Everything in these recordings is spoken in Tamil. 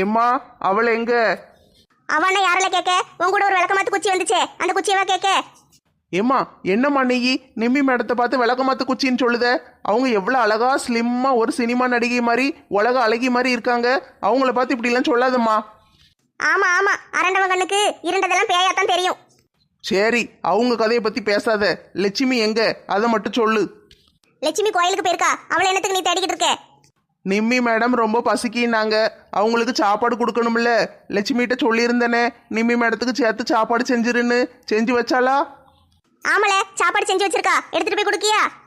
ஏம்மா அவள் எங்க? அவன யாரில் கேட்க? உன் கூட ஒரு விளக்கமாத்து குச்சி வந்துச்சே. அந்த குச்சியவா கேட்க? ஏம்மா என்னம்மா நீ? நிம்மி மேடத்தை பார்த்து விளக்கமாத்து குச்சின்னு சொல்லுத? அவங்க எவ்வளோ அழகா ஸ்லிம்மா ஒரு சினிமா நடிகை மாதிரி உலக அழகி மாதிரி இருக்காங்க. அவங்கள பார்த்து இப்படிலாம் சொல்லாதம்மா. ஆமா ஆமா. அரண்டவன் கண்ணுக்கு இருண்டதெல்லாம் பேயாத்தான் தெரியும். சரி அவங்க கதையை பத்தி பேசாத. லட்சுமி எங்க? அதை மட்டும் சொல்லு. லட்சுமி கோயிலுக்கு போயிருக்கா. அவளை என்னத்துக்கு நீ தேடிக்கிட்டு இருக்க? நிம்மி மேடம் ரொம்ப பசிக்கினாங்க. அவங்களுக்கு சாப்பாடு கொடுக்கணும்ல. லட்சுமிகிட்ட சொல்லியிருந்தேனே நிம்மி மேடத்துக்கு சேர்த்து சாப்பாடு செஞ்சிருன்னு. செஞ்சு வச்சாளா? ஆமல சாப்பாடு செஞ்சு வச்சிருக்கா. எடுத்துட்டு போய் கொடுக்கியா?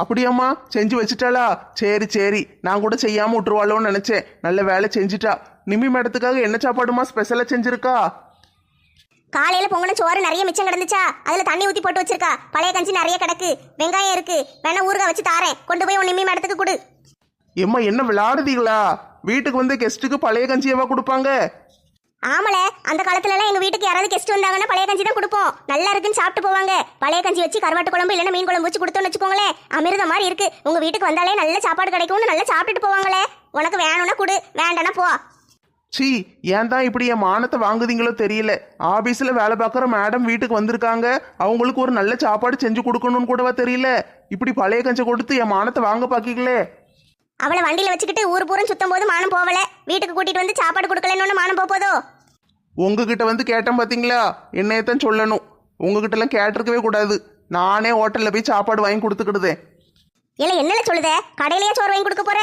அப்படியாம்மா செஞ்சு வச்சிட்டாளா? சரி சரி. நான் கூட செய்யாம விட்டுருவாளோன்னு நினைச்சேன். நல்ல வேலை செஞ்சுட்டா. நிம்மி மேடத்துக்காக என்ன சாப்பாடுமா ஸ்பெஷலா செஞ்சிருக்கா? காலையில பொங்கன சோறு நிறைய மிச்சம் கிடந்துச்சா? அதுல தண்ணி ஊத்தி போட்டு வச்சிருக்கா. பழைய கஞ்சி நிறைய கிடக்கு. வெங்காயம் இருக்கு. வேணா ஊறுகாய் வச்சு தாரேன். கொண்டு போய் உன் நிம்மி மேடத்துக்கு கொடு. எம்மா என்ன விளையாடுதீங்களா? வீட்டுக்கு வந்து கெஸ்ட்டுக்கு பழைய கஞ்சியவா கொடுப்பாங்க? ஆமல. அந்த காலத்துல எல்லாம் எங்க வீட்டுக்கு யாராவது கெஸ்ட் வந்தாங்கன்னா பழைய கஞ்சி தான் கொடுப்போம். நல்லா இருக்குன்னு சாப்பிட்டு போவாங்க. பழைய கஞ்சி வச்சு கருவாட்டு குழம்பு இல்லைன்னா மீன் குழம்பு வச்சு கொடுத்தோம்னு வச்சுக்கோங்களேன். அமிர்த மாதிரி இருக்கு. உங்க வீட்டுக்கு வந்தாலே நல்ல சாப்பாடு கிடைக்கும்னு நல்லா சாப்பிட்டுட்டு போவாங்களே. உனக்கு வேணும்னா கொடு. வேண்டாம்னா போ. சீ ஏன் தான் இப்படி என் மானத்தை வாங்குதீங்களோ தெரியல. ஆபீஸ்ல வேலை பார்க்குற மேடம் வீட்டுக்கு வந்திருக்காங்க. அவங்களுக்கு ஒரு நல்ல சாப்பாடு செஞ்சு கொடுக்கணும்னு கூடவா தெரியல? இப்படி பழைய கஞ்சி கொடுத்து என் மானத்தை வாங்க பாக்கீங்களே அவளை வண்டியில வச்சுக்கிட்டு ஊர் பூரம் சுத்தும் போது மானம் போவல. வீட்டுக்கு கூட்டிட்டு வந்து சாப்பாடு கொடுக்கலன்னு மானம் போதோ உங்ககிட்ட வந்து கேட்டேன் பாத்தீங்களா? என்னையத்தான் சொல்லணும். உங்ககிட்ட எல்லாம் கேட்டிருக்கவே கூடாது. நானே ஹோட்டல்ல போய் சாப்பாடு வாங்கி கொடுத்துக்கிடுதேன். இல்ல என்னல சொல்லுத? கடையிலேயே சோறு வாங்கி கொடுக்க போற?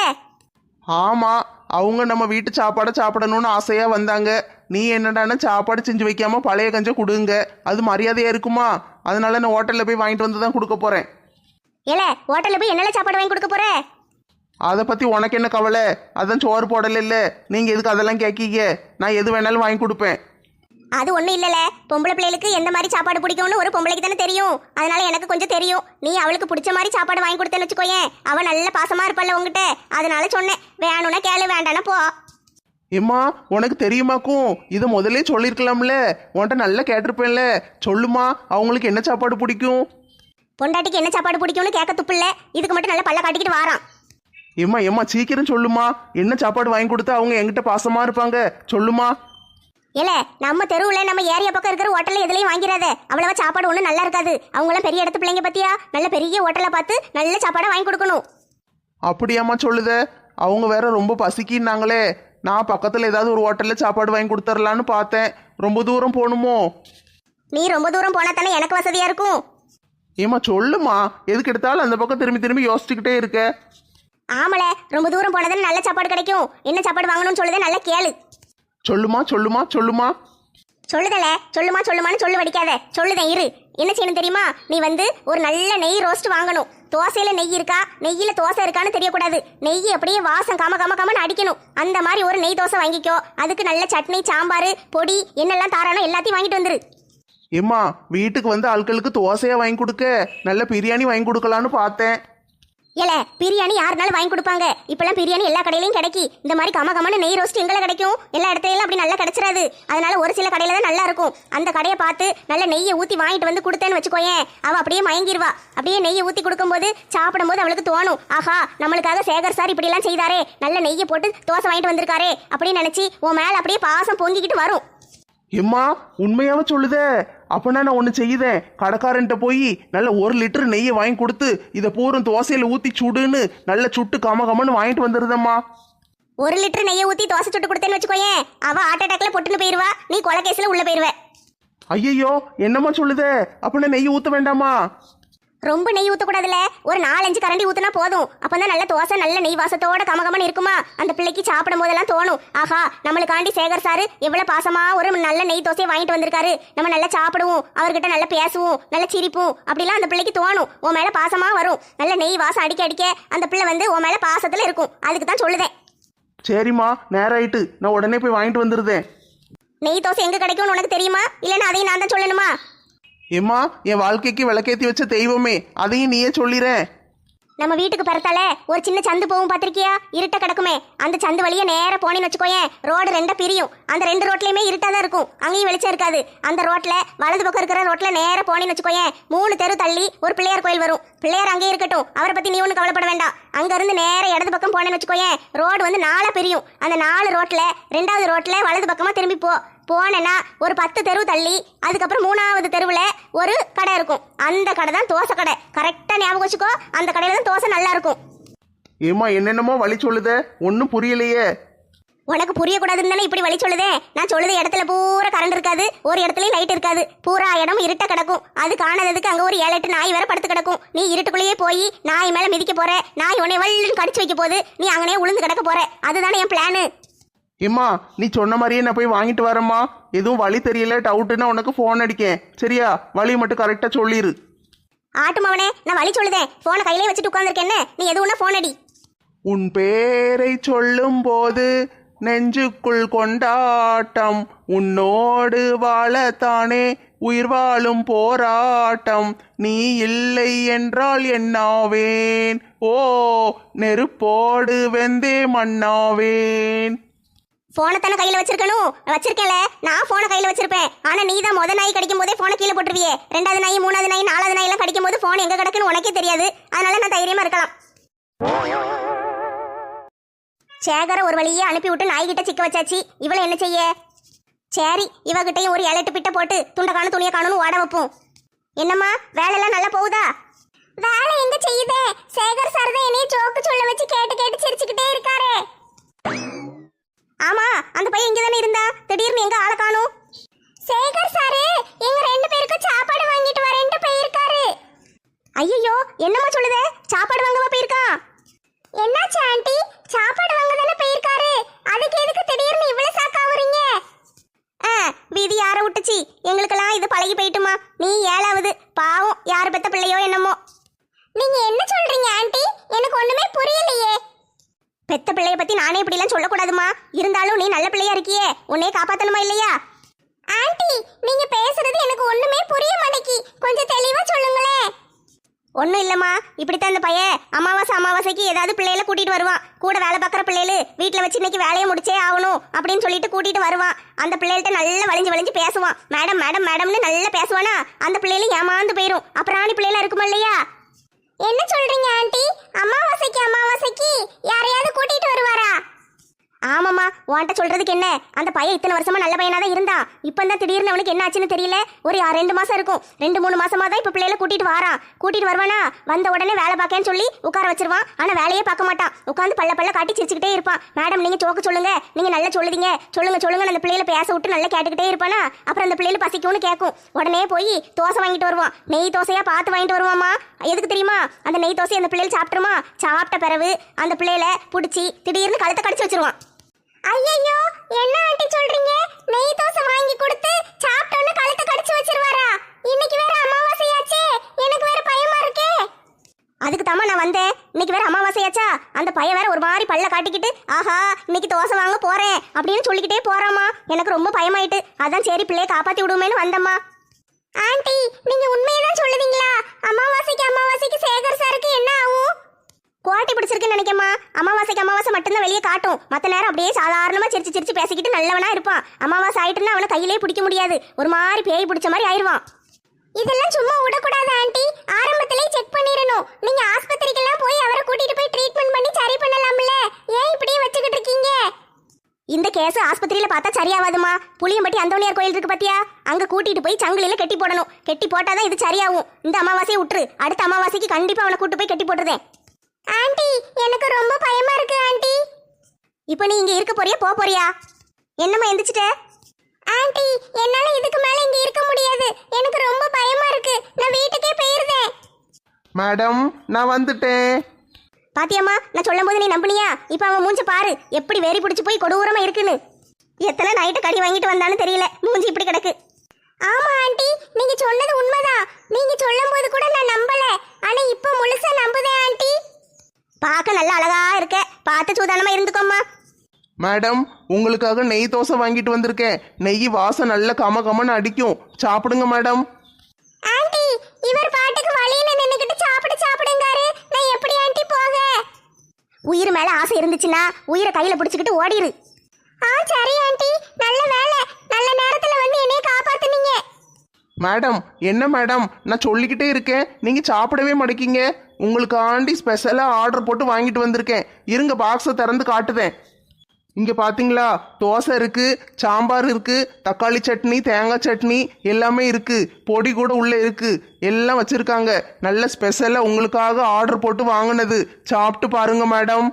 ஆமா அவங்க நம்ம வீட்டு சாப்பாடை சாப்பிடணும்னு ஆசையா வந்தாங்க. நீ என்னடான்னா சாப்பாடு செஞ்சு வைக்காம பழைய கஞ்சை கொடுங்க. அது மரியாதையா இருக்குமா? அதனால நான் ஹோட்டல்ல போய் வாங்கிட்டு வந்து தான் கொடுக்க போறேன். இல்ல ஹோட்டல்ல போய் என்னல சாப்பாடு வாங்கி கொடுக்க போற? அதை பத்தி உனக்கு என்ன கவலை? அதான் சோறு போடல இல்ல நீங்க எதுக்கு அதெல்லாம் கேட்கீங்க நான் எது வேணாலும் வாங்கி கொடுப்பேன். அது ஒண்ணும் இல்லல பொம்பளை பிள்ளைகளுக்கு எந்த மாதிரி சாப்பாடு பிடிக்கும்னு ஒரு பொம்பளைக்கு தானே தெரியும். அதனால எனக்கு கொஞ்சம் தெரியும். நீ அவளுக்கு பிடிச்ச மாதிரி சாப்பாடு வாங்கி கொடுத்தேன்னு வச்சுக்கோயேன். அவ நல்ல பாசமா இருப்பாள்ல உங்ககிட்ட அதனால சொன்னேன். வேணும்னா கேளு வேண்டாம்னா போ. ஏம்மா உனக்கு தெரியுமாக்கும்? இதை முதல்ல சொல்லியிருக்கலாம்ல. உன்கிட்ட நல்லா கேட்டிருப்பேன்ல. சொல்லுமா அவங்களுக்கு என்ன சாப்பாடு பிடிக்கும்? பொண்டாட்டிக்கு என்ன சாப்பாடு பிடிக்கும்னு கேட்க துப்பில்ல இதுக்கு மட்டும் நல்லா பல்ல காட்டிக்கிட்டு வாரான். ஏம்மா ஏம்மா சீக்கிரம் சொல்லுமா. என்ன சாப்பாடு வாங்கி கொடுத்தா அவங்க என்கிட்ட பாசமா இருப்பாங்க? சொல்லுமா. இல்ல நம்ம தெருவுல நம்ம ஏரியா பக்கம் இருக்கிற ஹோட்டல்ல எதுலயும் வாங்கிறாத அவ்வளவா சாப்பாடு ஒன்றும் நல்லா இருக்காது. அவங்களாம் பெரிய இடத்து பிள்ளைங்க பத்தியா? நல்ல பெரிய ஹோட்டலை பார்த்து நல்ல சாப்பாடை வாங்கி கொடுக்கணும். அப்படியாம்மா சொல்லுத. அவங்க வேற ரொம்ப பசிக்கின்னாங்களே. நான் பக்கத்தில் ஏதாவது ஒரு ஹோட்டலில் சாப்பாடு வாங்கி கொடுத்துர்லான்னு பார்த்தேன். ரொம்ப தூரம் போகணுமோ? நீ ரொம்ப தூரம் போனா தானே எனக்கு வசதியா இருக்கும்? ஏம்மா சொல்லுமா. எதுக்கு எடுத்தாலும் அந்த பக்கம் திரும்பி திரும்பி யோசிச்சுக்கிட்டே இருக்க. ஆமல ரொம்ப தூரம் போனதானே நல்ல சாப்பாடு கிடைக்கும். என்ன சாப்பாடு வாங்கணும்னு சொல்லுதே நல்லா கேளு. சொல்லுமா சொல்லுமா சொல்லுமா. சொல்லுதல சொல்லுமா சொல்லுமான்னு சொல்லு வடிக்காத. சொல்லுதேன் இரு. என்ன செய்யணும் தெரியுமா? நீ வந்து ஒரு நல்ல நெய் ரோஸ்ட் வாங்கணும். தோசையில நெய் இருக்கா? நெய்யில தோசை இருக்கான்னு தெரியக்கூடாது. நெய் அப்படியே வாசம் கம கம கமன்னு அடிக்கணும். அந்த மாதிரி ஒரு நெய் தோசை வாங்கிக்கோ. அதுக்கு நல்ல சட்னி சாம்பார் பொடி என்னெல்லாம் தாரானோ எல்லாத்தையும் வாங்கிட்டு வந்துரு. ஏம்மா வீட்டுக்கு வந்து ஆட்களுக்கு தோசையா வாங்கி கொடுக்க நல்ல பிரியாணி வாங்கி கொடுக்கலான்னு பார்த்தேன். ஏல பிரியாணி யாருனாலும் வாங்கி கொடுப்பாங்க. இப்பெல்லாம் பிரியாணி எல்லா கடையிலயும் கிடைக்கி. இந்த மாதிரி கம கமன்னு நெய் ரோஸ்ட் எங்களை கிடைக்கும். எல்லா இடத்துலயும் அப்படி நல்லா கிடைச்சிராது. அதனால ஒரு சில கடையில தான் நல்லா இருக்கும். அந்த கடையை பார்த்து நல்ல நெய்யை ஊத்தி வாங்கிட்டு வந்து கொடுத்தேன்னு வச்சுக்கோயேன். அவ அப்படியே மயங்கிடுவா அப்படியே நெய்யை ஊத்தி கொடுக்கும்போது சாப்பிடும்போது அவளுக்கு தோணும். ஆஹா நம்மளுக்காக சேகர் சார் இப்படி எல்லாம் செய்தாரே. நல்ல நெய்யை போட்டு தோசை வாங்கிட்டு வந்திருக்காரே அப்படின்னு நினைச்சு உன் மேல அப்படியே பாசம் பொங்கிக்கிட்டு வரும். எம்மா உண்மையாவ சொல்லுதே. அப்பனா நான் ஒன்று செய்யுதேன். கடைக்காரன்ட்ட போய் நல்ல ஒரு லிட்டர் நெய்யை வாங்கி கொடுத்து இதை பூரம் தோசையில் ஊற்றி சுடுன்னு நல்ல சுட்டு கம கமன்னு வாங்கிட்டு வந்துருதம்மா. ஒரு லிட்டர் நெய்யை ஊத்தி தோசை சுட்டு கொடுத்தேன்னு வச்சுக்கோயேன் அவ ஹார்ட் அட்டாக்ல பொட்டுன்னு போயிருவா. நீ கொலை கேஸ்ல உள்ள போயிருவ. ஐயையோ என்னம்மா சொல்லுதே? அப்பனா நெய் ஊற்ற வேண்டாமா? ரொம்ப நெய் ஊத்தக்கூடாதுல ஒரு நாலஞ்சு கரண்டி ஊத்துனா போதும். அப்பதான் நல்ல தோசை நல்ல நெய் வாசத்தோட கமகமன்னு இருக்குமா? அந்த பிள்ளைக்கு சாப்பிடும் போதெல்லாம் தோணும். ஆஹா நம்மளுக்காண்டி சேகர் சாரு எவ்வளவு பாசமா ஒரு நல்ல நெய் தோசையை வாங்கிட்டு வந்திருக்காரு. நம்ம நல்லா சாப்பிடுவோம் அவர்கிட்ட நல்லா பேசுவோம் நல்லா சிரிப்போம். அப்படிலாம் அந்த பிள்ளைக்கு தோணும். உன் மேல பாசமா வரும். நல்ல நெய் வாசம் அடிக்க அடிக்க அந்த பிள்ளை வந்து உன் மேல பாசத்துல இருக்கும். அதுக்கு தான் சொல்லுதேன். சரிம்மா நேரம் ஆயிட்டு நான் உடனே போய் வாங்கிட்டு வந்துருதேன். நெய் தோசை எங்க கிடைக்கும்னு உனக்கு தெரியுமா? இல்லைன்னா அதையும் நான் தான் சொல்லணுமா? ஏம்மா என் வாழ்க்கைக்கு விளக்கேத்தி வச்ச தெய்வமே அதையும் நீயே சொல்லிறேன் நம்ம வீட்டுக்கு பிறத்தால ஒரு சின்ன சந்து போகும் பாத்திருக்கியா இருட்ட கிடக்குமே. அந்த சந்து வழியா நேர போனேன்னு வச்சுக்கோயேன். ரோடு ரெண்டா பிரியும். அந்த ரெண்டு ரோட்லயுமே இருட்டா தான் இருக்கும். அங்கேயும் வெளிச்சம் இருக்காது. அந்த ரோட்ல வலது பக்கம் இருக்கிற ரோட்ல நேர போனேன்னு வச்சுக்கோயேன். மூணு தெரு தள்ளி ஒரு பிள்ளையார் கோயில் வரும். பிள்ளையார் அங்கேயே இருக்கட்டும். அவரை பத்தி நீ ஒன்றும் கவலைப்பட வேண்டாம். அங்க இருந்து நேர இடது பக்கம் போனேன்னு வச்சுக்கோயேன். ரோடு வந்து நாலா பிரியும். அந்த நாலு ரோட்ல ரெண்டாவது ரோட்ல வலது பக்கமா திரும்பி போ. போனேன்னா ஒரு பத்து தெரு தள்ளி அதுக்கப்புறம் மூணாவது தெருவில் ஒரு கடை இருக்கும். அந்த கடை தான் தோசை கடை. கரெக்டாக ஞாபகம் வச்சுக்கோ அந்த கடையில் தான் தோசை நல்லா இருக்கும். ஏம்மா என்னென்னமோ வழி சொல்லுத? ஒன்றும் புரியலையே. உனக்கு புரியக்கூடாதுன்னு தானே இப்படி வழி சொல்லுதே? நான் சொல்லுத இடத்துல பூரா கரண்ட் இருக்காது ஒரு இடத்துலயும் லைட் இருக்காது. பூரா இடம் இருட்ட கிடக்கும். அது காணாததுக்கு அங்க ஒரு ஏழு எட்டு நாய் வேற படுத்து கிடக்கும். நீ இருட்டுக்குள்ளேயே போய் நாய் மேல மிதிக்க போற. நாய் உன்னை வல்லுன்னு கடிச்சு வைக்க போகுது. நீ அங்கனே உளுந்து கிடக்க போற. அதுதானே என் பிளானு ஏம்மா நீ சொன்ன மாதிரியே நான் போய் வாங்கிட்டு வரேம்மா. எதுவும் வழி தெரியல டவுட்டுன்னா உனக்கு ஃபோன் அடிக்கேன். சரியா? வழி மட்டும் கரெக்டாக சொல்லிடு ஆட்டு மவனே நான் வழி சொல்லுதேன். போனை கையிலே வச்சுட்டு உட்காந்துருக்கேன்னு நீ எதுவும் ஃபோன் அடி. உன் பேரை சொல்லும் போது நெஞ்சுக்குள் கொண்டாட்டம். உன்னோடு வாழத்தானே உயிர் வாழும் போராட்டம். நீ இல்லை என்றால் என்னாவேன் ஓ நெருப்போடு வெந்தே மண்ணாவேன். போனை தானே கையில வச்சிருக்கணும்? வச்சிருக்கேன்ல. நான் போனை கையில வச்சிருப்பேன். ஆனா நீ தான் முத நாய் கடிக்கும் போதே போனை கீழே போட்டுருவியே. ரெண்டாவது நாய் மூணாவது நாய் நாலாவது நாய் எல்லாம் கடிக்கும் போது போன் எங்க கிடக்குன்னு உனக்கே தெரியாது. அதனால நான் தைரியமா இருக்கலாம். சேகர ஒரு வழியே அனுப்பி விட்டு நாய்கிட்ட சிக்க வச்சாச்சு. இவளை என்ன செய்ய? சரி இவகிட்டையும் ஒரு இலட்டு பிட்ட போட்டு துண்டை காணும் துணியை காணும்னு ஓட வைப்போம். என்னம்மா வேலையெல்லாம் நல்லா போகுதா? வேலை எங்க செய்யுதே? சேகர் சார் தான் என்னைய ஜோக்கு சொல்ல வச்சு கேட்டு கேட்டு சிரிச்சுக்கிட்டே இருக்காரு. ஆமா அந்த பையன் இங்க தானே இருந்தா? திடீர்னு எங்க ஆளை காணும். சேகர் சாரு எங்க ரெண்டு பேருக்கும் சாப்பாடு வாங்கிட்டு வரேன்ட்டு போயிருக்காரு. ஐயோ என்னம்மா சொல்லுதே? சாப்பாடு வாங்கவா போயிருக்கான்? என்னாச்சு ஆண்டி? சாப்பாடு வாங்க தானே போயிருக்காரு. அதுக்கு எதுக்கு திடீர்னு இவ்வளவு சாக்காவுறீங்க? ஆ வீதி யார விட்டுச்சு? எங்களுக்கெல்லாம் இது பழகி போயிட்டுமா. நீ ஏழாவது. பாவம் யார் பெத்த பிள்ளையோ என்னமோ. நீங்க என்ன சொல்றீங்க ஆண்டி? எனக்கு ஒண்ணுமே புரியலையே. பெத்த பிள்ளைய பத்தி நானே இப்படிலாம் சொல்லக்கூடாதுமா. இருந்தாலும் நீ நல்ல பிள்ளையா இருக்கியே. உன்னைய காப்பாத்தணுமா இல்லையா? ஆண்டி நீங்க பேசுறது எனக்கு ஒண்ணுமே புரிய மாட்டேங்கி. கொஞ்சம் தெளிவா சொல்லுங்களேன். ஒன்றும் இல்லைம்மா. இப்படித்தான் இந்த பையன் அமாவாசை அமாவாசைக்கு ஏதாவது பிள்ளைகள கூட்டிட்டு வருவான். கூட வேலை பார்க்குற பிள்ளைகளு வீட்டில் வச்சு இன்னைக்கு வேலையை முடிச்சே ஆகணும் அப்படின்னு சொல்லிட்டு கூட்டிட்டு வருவான். அந்த பிள்ளைகள்ட்ட நல்லா வளைஞ்சு வளைஞ்சு பேசுவான். மேடம் மேடம் மேடம்னு நல்லா பேசுவானா? அந்த பிள்ளைகளும் ஏமாந்து போயிடும் அப்புறம் ஆணி பிள்ளைலாம் இருக்குமா இல்லையா? என்ன சொல்றீங்க ஆண்டி? அமாவாசைக்கு அமாவாசைக்கு? யாரையா ஆமாம்மா உன்கிட்ட சொல்றதுக்கு என்ன? அந்த பையன் இத்தனை வருஷமா நல்ல பையனா தான் இருந்தான். இப்போ தான் திடீர்னு அவனுக்கு என்ன ஆச்சுன்னு தெரியல. ஒரு ஆ- ரெண்டு மாசம் இருக்கும். ரெண்டு மூணு மாசமா தான் இப்போ பிள்ளைகளை கூட்டிட்டு வாரான். கூட்டிட்டு வருவானா? வந்த உடனே வேலை பார்க்கேன்னு சொல்லி உட்கார வச்சிருவான். ஆனா வேலையே பார்க்க மாட்டான். உட்காந்து பல்ல பல்ல காட்டி சிரிச்சுக்கிட்டே இருப்பான். மேடம் நீங்க சோக்க சொல்லுங்க. நீங்க நல்லா சொல்லுதீங்க. சொல்லுங்க சொல்லுங்க அந்த பிள்ளைகளை பேச விட்டு நல்லா கேட்டுக்கிட்டே இருப்பானா? அப்புறம் அந்த பிள்ளைகள் பசிக்கும்னு கேட்கும் உடனே போய் தோசை வாங்கிட்டு வருவான். நெய் தோசையா பார்த்து வாங்கிட்டு வருவாமா எதுக்கு தெரியுமா? அந்த நெய் தோசை அந்த பிள்ளைகள் சாப்பிட்டுருமா? சாப்பிட்ட பிறகு அந்த பிள்ளைகளை பிடிச்சி திடீர்னு கழுத்தை கடிச்சு வச்சிருவான். ஐயோ என்ன ஆண்டி சொல்றீங்க? நெய் தோசை வாங்கி கொடுத்து சாப்பிட்டோன்னு கழுத்து கடிச்சு வச்சிருவாரா? இன்னைக்கு வேற அமாவாசையாச்சே. எனக்கு வேற பயமா இருக்கே. அதுக்கு தாமா நான் வந்தேன். இன்னைக்கு வேற அமாவாசையாச்சா? அந்த பையன் வேற ஒரு மாதிரி பல்ல காட்டிக்கிட்டு ஆஹா இன்னைக்கு தோசை வாங்க போறேன் அப்படின்னு சொல்லிக்கிட்டே போறாமா எனக்கு ரொம்ப பயமாயிட்டு. அதான் சரி பிள்ளைய காப்பாத்தி விடுவேன்னு வந்தம்மா ஆண்டி நீங்க உண்மையை தான் சொல்லுவீங்களா அமாவாசைக்கு அமாவாசைக்கு சேகர் சாருக்கு என்ன ஆகும் கோட்டை பிடிச்சிருக்குன்னு நினைக்கம்மா அமாவாசைக்கு அமாவாசை மட்டும்தான் வெளியே காட்டும். மற்ற நேரம் அப்படியே சாதாரணமா சிரிச்சு சிரிச்சு பேசிக்கிட்டு நல்லவனா இருப்பான். அமாவாசை ஆயிட்டுன்னா அவனை கையிலே பிடிக்க முடியாது. ஒரு மாதிரி பேய் பிடிச்ச மாதிரி ஆயிருவான் இதெல்லாம் சும்மா விடக்கூடாது ஆண்டி. ஆரம்பத்திலே செக் பண்ணிரணும் நீங்க ஆஸ்பத்திரிக்கெல்லாம் போய் அவரை கூட்டிட்டு போய் ட்ரீட்மெண்ட் பண்ணி சரி பண்ணலாம்ல? ஏன் இப்படியே வச்சுக்கிட்டு இருக்கீங்க? இந்த கேஸ் ஆஸ்பத்திரியில பார்த்தா சரியாவாதுமா? புளியம்பட்டி அந்தோனியார் கோயில் இருக்கு பாத்தியா? அங்க கூட்டிட்டு போய் சங்கிலியில கெட்டி போடணும். கெட்டி போட்டாதான் இது சரியாகும். இந்த அமாவாசையை விட்டுரு அடுத்த அமாவாசைக்கு கண்டிப்பா அவனை கூட்டு போய் கெட்டி போட்டுறேன் ஆண்டி எனக்கு ரொம்ப பயமா இருக்கு ஆண்டி. இப்போ நீ இங்க இருக்க போறியா? போ போறியா? என்னம்மா எந்திரிச்சிட்ட? ஆண்டி என்னால இதுக்கு மேல இங்க இருக்க முடியாது. எனக்கு ரொம்ப பயமா இருக்கு. நான் வீட்டுக்கே போயிருந்தேன். மேடம் நான் வந்துட்டேன். பாத்தியாம்மா நான் சொல்லும் போது நீ நம்புனியா? இப்போ அவன் மூஞ்ச பாரு. எப்படி வெறி பிடிச்சு போய் கொடூரமா இருக்குன்னு. எத்தனை நைட்டு கடி வாங்கிட்டு வந்தான்னு தெரியல. மூஞ்சி இப்படி கிடக்கு. ஆமா ஆண்டி நீங்க சொன்னது உண்மைதான். நீங்க சொல்லும் போது கூட நான் நம்பல. ஆனா இப்போ முழுசா நம்புதேன் ஆண்டி. பார்க்க நல்லா அழகா இருக்க. பார்த்து சூதானமா இருந்துக்கோம்மா. மேடம் உங்களுக்காக நெய் தோசை வாங்கிட்டு வந்திருக்கேன். நெய் வாசம் நல்ல கம கமன்னு அடிக்கும். சாப்பிடுங்க மேடம். ஆண்டி இவர் பாட்டுக்கு வழியில நின்னுக்கிட்டு சாப்பிடு சாப்பிடுங்காரு. நான் எப்படி ஆண்டி உயிர் மேல ஆசை இருந்துச்சுன்னா உயிரை கையில பிடிச்சுக்கிட்டு ஓடிரு. ஆ சரி ஆண்டி. நல்ல வேலை. நல்ல நேரத்துல வந்து என்னைய காப்பாத்துனீங்க. மேடம் என்ன மேடம் நான் சொல்லிக்கிட்டே இருக்கேன். நீங்கள் சாப்பிடவே மாட்டேங்கிங்க உங்களுக்கு ஆண்டி ஸ்பெஷலாக ஆர்டர் போட்டு வாங்கிட்டு வந்திருக்கேன். இருங்க பாக்ஸை திறந்து காட்டுவேன் இங்கே பார்த்தீங்களா தோசை இருக்குது சாம்பார் இருக்குது தக்காளி சட்னி தேங்காய் சட்னி எல்லாமே இருக்குது பொடி கூட உள்ளே இருக்குது எல்லாம் வச்சுருக்காங்க. நல்ல ஸ்பெஷலாக உங்களுக்காக ஆர்டர் போட்டு வாங்கினது. சாப்பிட்டு பாருங்க மேடம்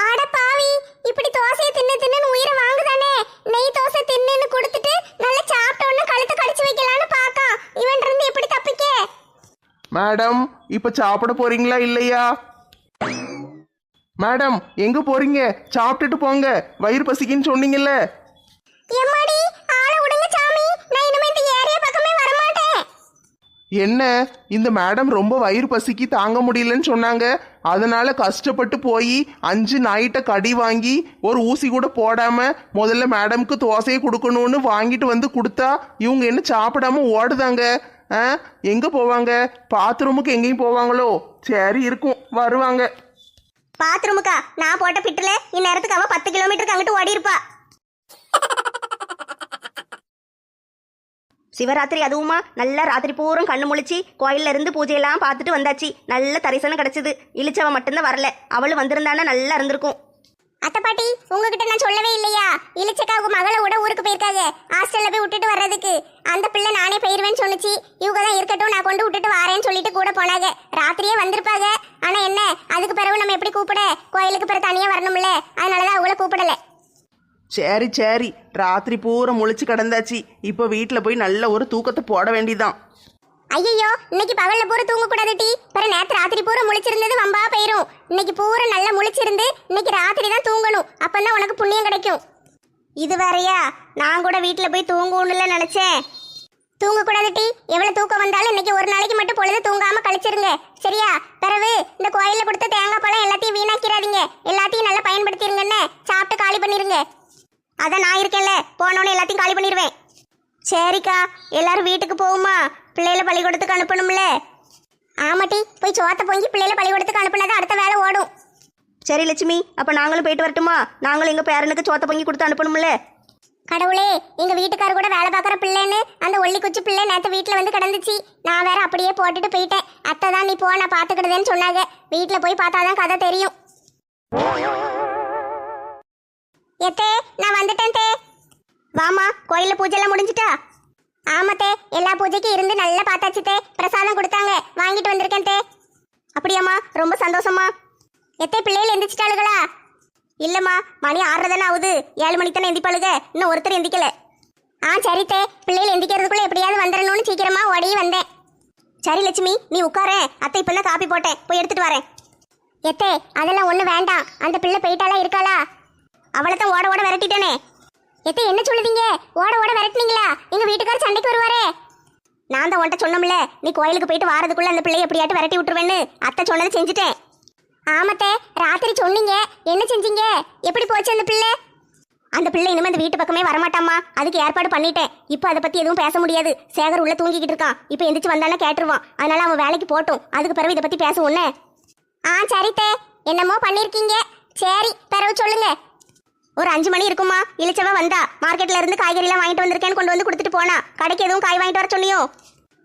அட பாவி இப்படி தோசையை தின்னு தின்னு உயிரை வாங்குதானே? நெய் தோசை தின்னுன்னு கொடுத்துட்டு நல்லா சாப்பிட்டோன்னு கழுத்தை கடிச்சு வைக்கலான்னு பாக்கா இவன் இருந்து எப்படி தப்பிக்க? மேடம் இப்ப சாப்பிட போறீங்களா இல்லையா? மேடம் எங்க போறீங்க? சாப்பிட்டுட்டு போங்க. வயிறு பசிக்குன்னு சொன்னீங்கல்ல. எம்மாடி ஆளை விடுங்க சாமி நான் இனிமே இந்த ஏரியா பக்கமே வரமாட்டேன் என்ன? இந்த மேடம் ரொம்ப வயிறு பசிக்கு தாங்க முடியலன்னு சொன்னாங்க. அதனால கஷ்டப்பட்டு போய் அஞ்சு நாயிட்ட கடி வாங்கி ஒரு ஊசி கூட போடாம முதல்ல மேடம்க்கு தோசையை கொடுக்கணும்னு வாங்கிட்டு வந்து கொடுத்தா இவங்க என்ன சாப்பிடாம ஓடுதாங்க? ஆ? எங்க போவாங்க? பாத்ரூமுக்கு எங்கேயும் போவாங்களோ? சரி இருக்கும். வருவாங்க. பாத்ரூமுக்கா? நான் போட்ட பிட்டுல இந்நேரத்துக்கு அவ பத்து கிலோமீட்டருக்கு அங்கிட்டு ஓடி இருப்பா சிவராத்திரி அதுவுமா? நல்லா ராத்திரி பூரம் கண்ணு முழிச்சு கோயில்ல இருந்து பூஜையெல்லாம் பார்த்துட்டு வந்தாச்சு. நல்ல தரிசனம் கிடைச்சது. இழிச்சவ மட்டும்தான் வரல. அவளும் வந்திருந்தானா நல்லா இருந்திருக்கும். அத்தை பாட்டி உங்ககிட்ட நான் சொல்லவே இல்லையா? இளிச்சக்கா உங்க மகளை விட ஊருக்கு போயிருக்காங்க. ஹாஸ்டல்ல போய் விட்டுட்டு வர்றதுக்கு. அந்த பிள்ளை நானே போயிருவேன்னு சொன்னுச்சு இவங்க தான் இருக்கட்டும் நான் கொண்டு விட்டுட்டு வரேன்னு சொல்லிட்டு கூட போனாங்க. ராத்திரியே வந்திருப்பாங்க. ஆனா என்ன? அதுக்கு பிறகு நம்ம எப்படி கூப்பிட? கோயிலுக்கு பிறகு தனியா வரணும்ல. அதனாலதான் அவங்கள கூப்பிடல. சரி சரி. ராத்திரி பூரா முழிச்சு கிடந்தாச்சு. இப்போ வீட்டில் போய் நல்ல ஒரு தூக்கத்தை போட வேண்டியதான் ஐயோ இன்னைக்கு பகல்ல பூரா தூங்க கூடாது டி. பிற நேத்து ராத்திரி பூரா முழிச்சிருந்தது வம்பா போயிரும். இன்னைக்கு பூரா நல்லா முழிச்சிருந்து இன்னைக்கு ராத்திரி தான் தூங்கணும். அப்பதான் உனக்கு புண்ணியம் கிடைக்கும். இது வேறயா? நான் கூட வீட்டுல போய் தூங்கணும்ல நினைச்சேன். தூங்க கூடாது டி. எவ்வளவு தூக்கம் வந்தாலும் இன்னைக்கு ஒரு நாளைக்கு மட்டும் பொழுது தூங்காம கழிச்சிருங்க. சரியா? பிறகு இந்த கோயில்ல கொடுத்த தேங்காய் பழம் எல்லாத்தையும் வீணாக்கிறாதீங்க. எல்லாத்தையும் நல்லா பயன்படுத்திருங்கன்னு சாப்பிட்டு காலி பண்ணிருங்க. அதான் நான் இருக்கேன்ல. போனோன்னு எல்லாத்தையும் காலி பண்ணிடுவேன் சரிக்கா எல்லாரும் வீட்டுக்கு போகுமா பிள்ளைகளை பள்ளிக்கூடத்துக்கு அனுப்பணும்ல. ஆமாட்டி போய் சோத்த பொங்கி பிள்ளைகளை பள்ளிக்கூடத்துக்கு அனுப்புனதான் அடுத்த வேலை ஓடும். சரி லட்சுமி அப்போ நாங்களும் போயிட்டு வரட்டுமா? நாங்களும் எங்கள் பேரனுக்கு சோத்த பொங்கி கொடுத்து அனுப்பணும்ல? கடவுளே எங்க வீட்டுக்கார கூட வேலை பார்க்குற பிள்ளைன்னு அந்த ஒல்லி குச்சி பிள்ளை நேற்று வீட்டில் வந்து கிடந்துச்சு. நான் வேற அப்படியே போட்டுட்டு போயிட்டேன். அத்தை தான் நீ போ நான் பார்த்துக்கிடுதேன்னு சொன்னாங்க. வீட்டில் போய் பார்த்தாதான் கதை தெரியும். எத்தே நான் வந்துட்டேன் தே. வாமா கோயில பூஜைலாம் முடிஞ்சிட்டா? ஆமாத்தே எல்லா பூஜைக்கும் இருந்து நல்லா பார்த்தாச்சு தே. பிரசாதம் கொடுத்தாங்க. வாங்கிட்டு வந்திருக்கேன் தே. அப்படியாம்மா ரொம்ப சந்தோஷமா எத்தே பிள்ளைகள் எந்திரிச்சிட்டாளுகளா? இல்லைம்மா மணி ஆறரை தானே ஆகுது. ஏழு மணி தானே எந்திப்பாளுக? இன்னும் ஒருத்தர் எந்திக்கல. ஆ சரி தே. பிள்ளைகள் எந்திக்கிறதுக்குள்ள எப்படியாவது வந்துடணும்னு சீக்கிரமா ஓடி வந்தேன். சரி லட்சுமி நீ உட்கார. அத்தை இப்ப காப்பி போட்டேன். போய் எடுத்துட்டு வரேன். எத்தே அதெல்லாம் ஒன்றும் வேண்டாம். அந்த பிள்ளை போயிட்டாலாம் இருக்காளா? அவளை தான் ஓட ஓட விரட்டிட்டேனே. எத்தே என்ன சொல்லுதீங்க? ஓட ஓட விரட்டினீங்களா? எங்க வீட்டுக்காரர் சண்டைக்கு வருவாரே. நான் தான் உன்ட்ட சொன்னோம்ல நீ கோயிலுக்கு போயிட்டு வாரதுக்குள்ள அந்த பிள்ளைய எப்படியாட்டு விரட்டி விட்டுருவேன்னு. அத்தை சொன்னதை செஞ்சுட்டேன். ஆமத்தே ராத்திரி சொன்னீங்க. என்ன செஞ்சீங்க? எப்படி போச்சு அந்த பிள்ளை? அந்த பிள்ளை இனிமே அந்த வீட்டு பக்கமே வரமாட்டாமா அதுக்கு ஏற்பாடு பண்ணிட்டேன். இப்போ அதை பத்தி எதுவும் பேச முடியாது. சேகர் உள்ள தூங்கிக்கிட்டு இருக்கான். இப்போ எந்திரிச்சு வந்தானே கேட்டுருவான். அதனால அவன் வேலைக்கு போட்டோம் அதுக்கு பிறகு இதை பத்தி பேசுவோன்னே ஆ சரித்தே. என்னமோ பண்ணிருக்கீங்க. சரி பிறகு சொல்லுங்க. ஒரு அஞ்சு மணி இருக்குமா? இளிச்சவ வந்தா. மார்க்கெட்ல இருந்து காய்கறிலாம் வாங்கிட்டு வந்திருக்கேன்னு கொண்டு வந்து கொடுத்துட்டு போனா. கடைக்கு எதுவும் காய் வாங்கிட்டு வர சொன்னியோ?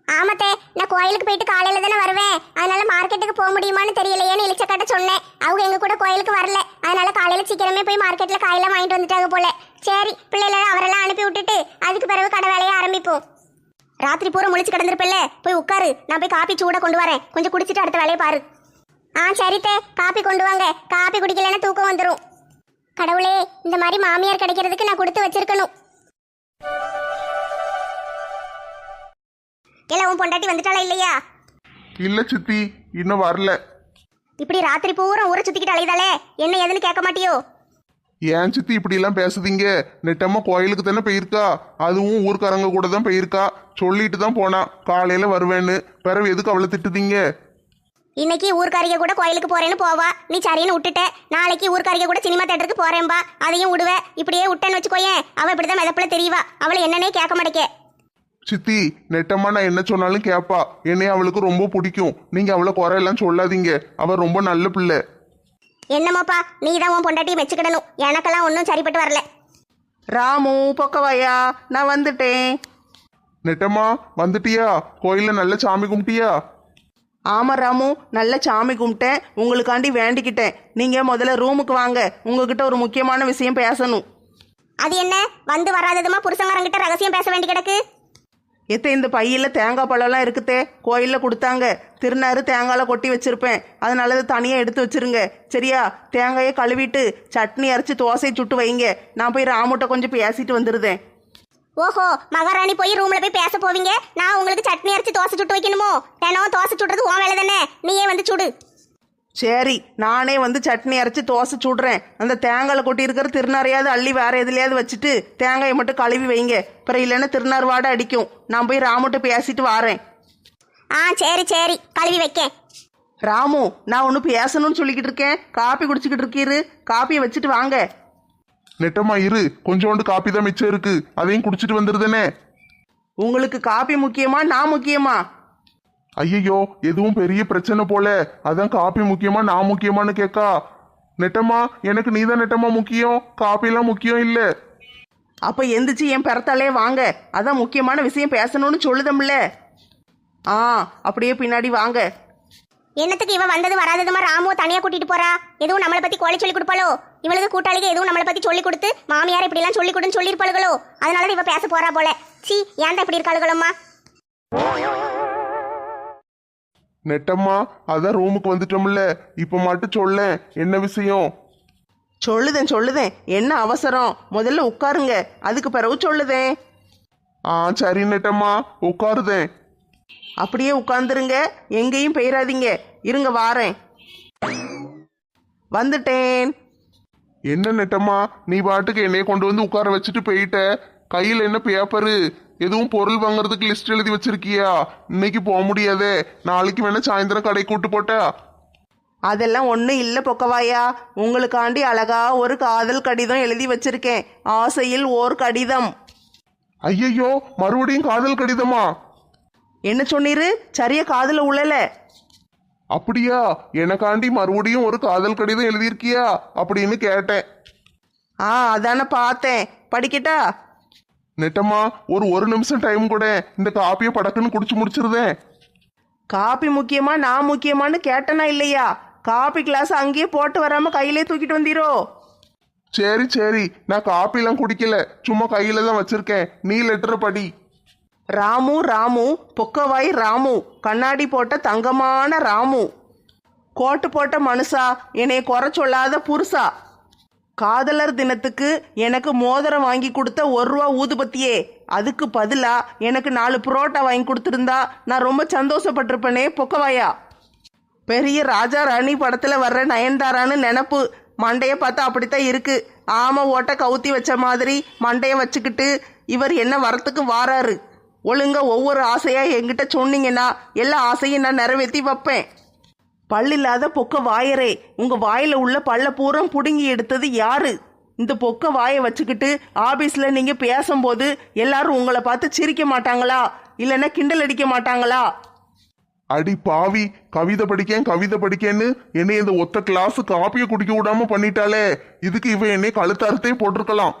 ஆமாத்தே நான் கோயிலுக்கு போயிட்டு காலையில தானே வருவேன். அதனால மார்க்கெட்டுக்கு போக முடியுமான்னு தெரியலையேன்னு இளிச்சக்காட்ட சொன்னேன். அவங்க எங்க கூட கோயிலுக்கு வரல. அதனால காலையில சீக்கிரமே போய் மார்க்கெட்ல காயெல்லாம் வாங்கிட்டு வந்துட்டாங்க போல. சரி பிள்ளைகளை அவரெல்லாம் அனுப்பி விட்டுட்டு அதுக்கு பிறகு கடை வேலையை ஆரம்பிப்போம். ராத்திரி பூரா முழிச்சு கிடந்திருப்பில்ல போய் உட்காரு. நான் போய் காப்பி சூட கொண்டு வரேன். கொஞ்சம் குடிச்சிட்டு அடுத்த வேலையை பாரு. ஆ சரித்தே. காப்பி கொண்டு வாங்க. காப்பி குடிக்கலன்னா தூக்கம் வந்துடும் கடவுளே இந்த மாதிரி மாமியார் கிடைக்கிறதுக்கு நான் கொடுத்து வச்சிருக்கணும். எல்லாம் உன் பொண்டாட்டி வந்துட்டாளா இல்லையா? இல்ல சித்தி இன்னும் வரல. இப்படி ராத்திரி பூரா ஊரை சுத்திக்கிட்டு அலையுதாளே? என்ன ஏதுன்னு கேட்க மாட்டியோ? ஏன் சித்தி இப்படி எல்லாம் பேசுதீங்க? நெட்டம்மா கோயிலுக்கு தானே போயிருக்கா? அதுவும் ஊர்க்காரங்க கூட தான் போயிருக்கா? சொல்லிட்டு தான் போனா காலையில வருவேன்னு. பிறகு எதுக்கு அவளை திட்டுதீங்க? இன்னைக்கு ஊர்க்காரிக கூட கோயிலுக்கு போறேன்னு போவா. நீ சரின்னு விட்டுட்ட. நாளைக்கு ஊர்க்காரிக கூட சினிமா தேட்டருக்கு போறேன்பா அதையும் விடுவ. இப்படியே விட்டேன்னு வச்சுக்கோயேன் அவ இப்படிதான் மிதப்புல தெரியவா அவளை என்னன்னே கேட்க மாட்டேக்க. சித்தி நெட்டம்மா நான் என்ன சொன்னாலும் கேப்பா. என்னைய அவளுக்கு ரொம்ப பிடிக்கும். நீங்க அவளை குறையெல்லாம் சொல்லாதீங்க. அவ ரொம்ப நல்ல பிள்ளை. என்னமோப்பா நீ தான் உன் பொண்டாட்டியை மெச்சுக்கிடணும். எனக்கெல்லாம் ஒன்றும் சரிப்பட்டு வரல. ராமு பொக்கவாயா நான் வந்துட்டேன். நெட்டம்மா வந்துட்டியா? கோயில்ல நல்ல சாமி கும்பிட்டியா? ஆமா ராமு நல்ல சாமி கும்பிட்டேன். உங்களுக்காண்டி வேண்டிக்கிட்டேன். நீங்க முதல்ல ரூமுக்கு வாங்க. உங்ககிட்ட ஒரு முக்கியமான விஷயம் பேசணும். அது என்ன? வந்து வராததுமா புருஷங்காரங்கிட்ட ரகசியம் பேச வேண்டி கிடக்கு? எத்த இந்த பையில தேங்காய் பழம்லாம் இருக்குதே. கோயில்ல கொடுத்தாங்க. திருநாறு தேங்காயில கொட்டி வச்சிருப்பேன். அதனால அதை தனியா எடுத்து வச்சிருங்க. சரியா? தேங்காயை கழுவிட்டு சட்னி அரைச்சு தோசை சுட்டு வைங்க. நான் போய் ராமுட்ட கொஞ்சம் பேசிட்டு வந்துருதேன். ஓஹோ மகாராணி போய் ரூம்ல போய் பேச போவீங்க? நான் உங்களுக்கு சட்னி அரைச்சு தோசை சுட்டு வைக்கணுமோ? தினம் தோசை சுடுறது உன் வேலை தானே? நீயே வந்து சுடு. சரி நானே வந்து சட்னி அரைச்சு தோசை சுடுறேன். அந்த தேங்காயில கொட்டி இருக்கிற திருநாரையாவது அள்ளி வேற எதுலையாவது வச்சுட்டு தேங்காயை மட்டும் கழுவி வைங்க. அப்புறம் இல்லைன்னா திருநார் வாடை அடிக்கும். நான் போய் ராமுட்ட பேசிட்டு வாரேன். ஆ சரி சரி. கழுவி வைக்கேன் ராமு நான் ஒன்று பேசணும்னு சொல்லிக்கிட்டு இருக்கேன். காப்பி குடிச்சிக்கிட்டு இருக்கீரு. காப்பியை வச்சுட்டு வாங்க. நெட்டம்மா இரு. கொஞ்சோண்டு காப்பி தான் மிச்சம் இருக்கு. அதையும் குடிச்சிட்டு வந்துருதுனே. உங்களுக்கு காப்பி முக்கியமா நான் முக்கியமா? ஐயையோ எதுவும் பெரிய பிரச்சனை போல. அதான் காப்பி முக்கியமா நான் முக்கியமான்னு கேக்கா. நெட்டம்மா எனக்கு நீதான் நெட்டம்மா முக்கியம். காப்பிலாம் முக்கியம் இல்ல. அப்போ எந்திரிச்சு என் பிறத்தாலே வாங்க. அதான் முக்கியமான விஷயம் பேசணும்னு சொல்லுதம்ல. ஆ அப்படியே பின்னாடி வாங்க. என்னத்துக்கு இவ வந்தது வராததுமா ராமுவ தனியா கூட்டிட்டு போறா? எதுவும் நம்மளை பத்தி கோழி சொல்லி கொடுப்பாளோ? இவளுக்கு கூட்டாளிக்கு எதுவும் நம்மளை பத்தி சொல்லி கொடுத்து மாமியார் இப்படி எல்லாம் சொல்லி கொடுன்னு சொல்லியிருப்பாளுகளோ? அதனால இவ பேச போறா போல. சீ ஏன்டா இப்படி இருக்காளுகளம்மா? நெட்டம்மா அதான் ரூமுக்கு வந்துட்டோம்ல. இப்ப மட்டும் சொல்லேன் என்ன விஷயம்? சொல்லுதேன் சொல்லுதேன். என்ன அவசரம்? முதல்ல உட்காருங்க. அதுக்கு பிறகு சொல்லுதேன். ஆ சரி நெட்டம்மா உட்காருதேன். அப்படியே உட்காந்துருங்க எங்கேயும் போயிடாதீங்க இருங்க வாரேன். வந்துட்டேன். என்ன நெட்டம்மா நீ பாட்டுக்கு என்னைய கொண்டு வந்து உட்கார வச்சுட்டு போயிட்ட? கையில் என்ன பேப்பரு எதுவும் பொருள் வாங்குறதுக்கு லிஸ்ட் எழுதி வச்சிருக்கியா? இன்னைக்கு போக முடியாதே. நாளைக்கு வேணா சாயந்தரம் கடை கூட்டு போட்டா? அதெல்லாம் ஒன்றும் இல்லை பொக்கவாயா. உங்களுக்காண்டி அழகா ஒரு காதல் கடிதம் எழுதி வச்சிருக்கேன். ஆசையில் ஓர் கடிதம். ஐயையோ மறுபடியும் காதல் கடிதமா? என்ன சொன்னீரு? சரியா காதுல உழல. அப்படியா? எனக்காண்டி மறுபடியும் ஒரு காதல் கடிதம் எழுதியிருக்கியா? அப்படின்னு கேட்டேன். ஆ அதானே பார்த்தேன். படிக்கட்டா? நெட்டம்மா ஒரு ஒரு நிமிஷம் டைம் கூட இந்த காப்பியை படக்குன்னு குடிச்சு முடிச்சிருதேன். காப்பி முக்கியமா நான் முக்கியமான்னு கேட்டனா இல்லையா? காப்பி கிளாஸ் அங்கேயே போட்டு வராம கையிலே தூக்கிட்டு வந்தீரோ? சரி சரி. நான் காப்பிலாம் குடிக்கல. சும்மா கையில தான் வச்சிருக்கேன். நீ லெட்டரை படி. ராமு ராமு பொக்கவாய் ராமு. கண்ணாடி போட்ட தங்கமான ராமு. கோட்டு போட்ட மனுஷா என்னை குறை சொல்லாத புருஷா. காதலர் தினத்துக்கு எனக்கு மோதிரம் வாங்கி கொடுத்த ஒரு ரூபா ஊதுபத்தியே. அதுக்கு பதிலாக எனக்கு நாலு புரோட்டா வாங்கி கொடுத்துருந்தா நான் ரொம்ப சந்தோஷப்பட்டிருப்பேனே பொக்கவாயா. பெரிய ராஜா ராணி படத்தில் வர்ற நயன்தாரான்னு நினப்பு. மண்டையை பார்த்தா அப்படித்தான் இருக்கு. ஆம ஓட்ட கவுத்தி வச்ச மாதிரி மண்டையை வச்சுக்கிட்டு இவர் என்ன வரத்துக்கு வாராரு. ஒழுங்கா ஒவ்வொரு ஆசையாக என்கிட்ட சொன்னீங்கன்னா எல்லா ஆசையும் நான் நிறைவேற்றி வைப்பேன். பல்லில்லாத பொக்க வாயரே உங்கள் வாயில் உள்ள பல்ல பூரம் புடுங்கி எடுத்தது யாரு? இந்த பொக்க வாயை வச்சுக்கிட்டு ஆபீஸில் நீங்கள் பேசும்போது எல்லாரும் உங்களை பார்த்து சிரிக்க மாட்டாங்களா? இல்லைன்னா கிண்டல் அடிக்க மாட்டாங்களா? அடி பாவி கவிதை படிக்கேன் கவிதை படிக்கேன்னு என்னை இந்த ஒத்த கிளாஸ் காப்பியை குடிக்க விடாம பண்ணிட்டாலே இதுக்கு இவன் என்னை கழுத்தாரத்தையும் போட்டிருக்கலாம்.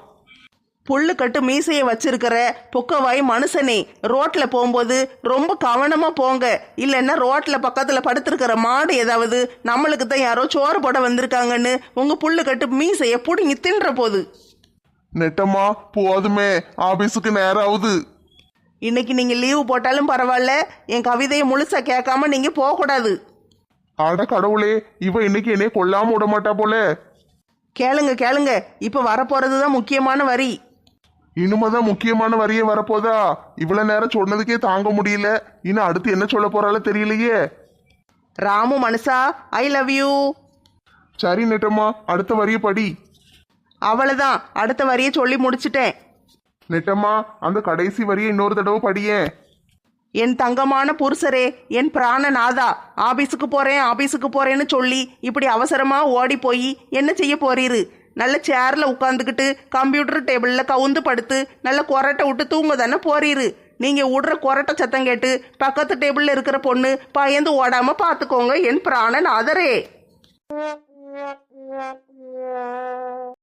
புல்லு கட்டு மீசைய வச்சிருக்கிற பொக்கவாய் மனுஷனே ரோட்ல போகும்போது ரொம்ப கவனமா போங்க. இல்லைன்னா ரோட்ல பக்கத்துல படுத்திருக்கிற மாடு ஏதாவது நம்மளுக்கு தான் யாரோ சோறு போட வந்திருக்காங்கன்னு உங்க புல்லு கட்டு மீசைய புடுங்கி தின்ற போது. நெட்டம்மா போதுமே. ஆபீஸுக்கு நேரம் ஆகுது இன்னைக்கு நீங்க லீவு போட்டாலும் பரவாயில்ல. என் கவிதையை முழுசா கேட்காம நீங்க போகக்கூடாது. அட கடவுளே இவ இன்னைக்கு என்னைய கொல்லாம விட மாட்டா போல. கேளுங்க கேளுங்க. இப்ப வரப்போறது தான் முக்கியமான வரி. இனிமேதான் முக்கியமான வரியே வரப்போதா? இவ்வளவு நேரம் சொன்னதுக்கே தாங்க முடியல. இன்னும் அடுத்து என்ன சொல்ல போறாளோ தெரியலையே. ராமு மனுஷா ஐ லவ் யூ சரி நெட்டம்மா அடுத்த வரியை படி. அவ்வளவுதான் அடுத்த வரியை சொல்லி முடிச்சிட்டேன். நெட்டம்மா அந்த கடைசி வரியை இன்னொரு தடவை படியேன். என் தங்கமான புருஷரே என் பிராணநாதா ஆபீஸுக்கு போறேன் ஆபீஸுக்கு போறேன்னு சொல்லி இப்படி அவசரமா ஓடி போய் என்ன செய்ய போறீரு? நல்ல சேர்ல உட்காந்துக்கிட்டு கம்ப்யூட்டர் டேபிளில் கவுந்து படுத்து நல்ல கொரட்டை விட்டு தூங்க தானே போறீரு? நீங்க விடுற கொரட்டை சத்தம் கேட்டு பக்கத்து டேபிள்ல இருக்கிற பொண்ணு பயந்து ஓடாம பாத்துக்கோங்க என் பிராணன் அதரே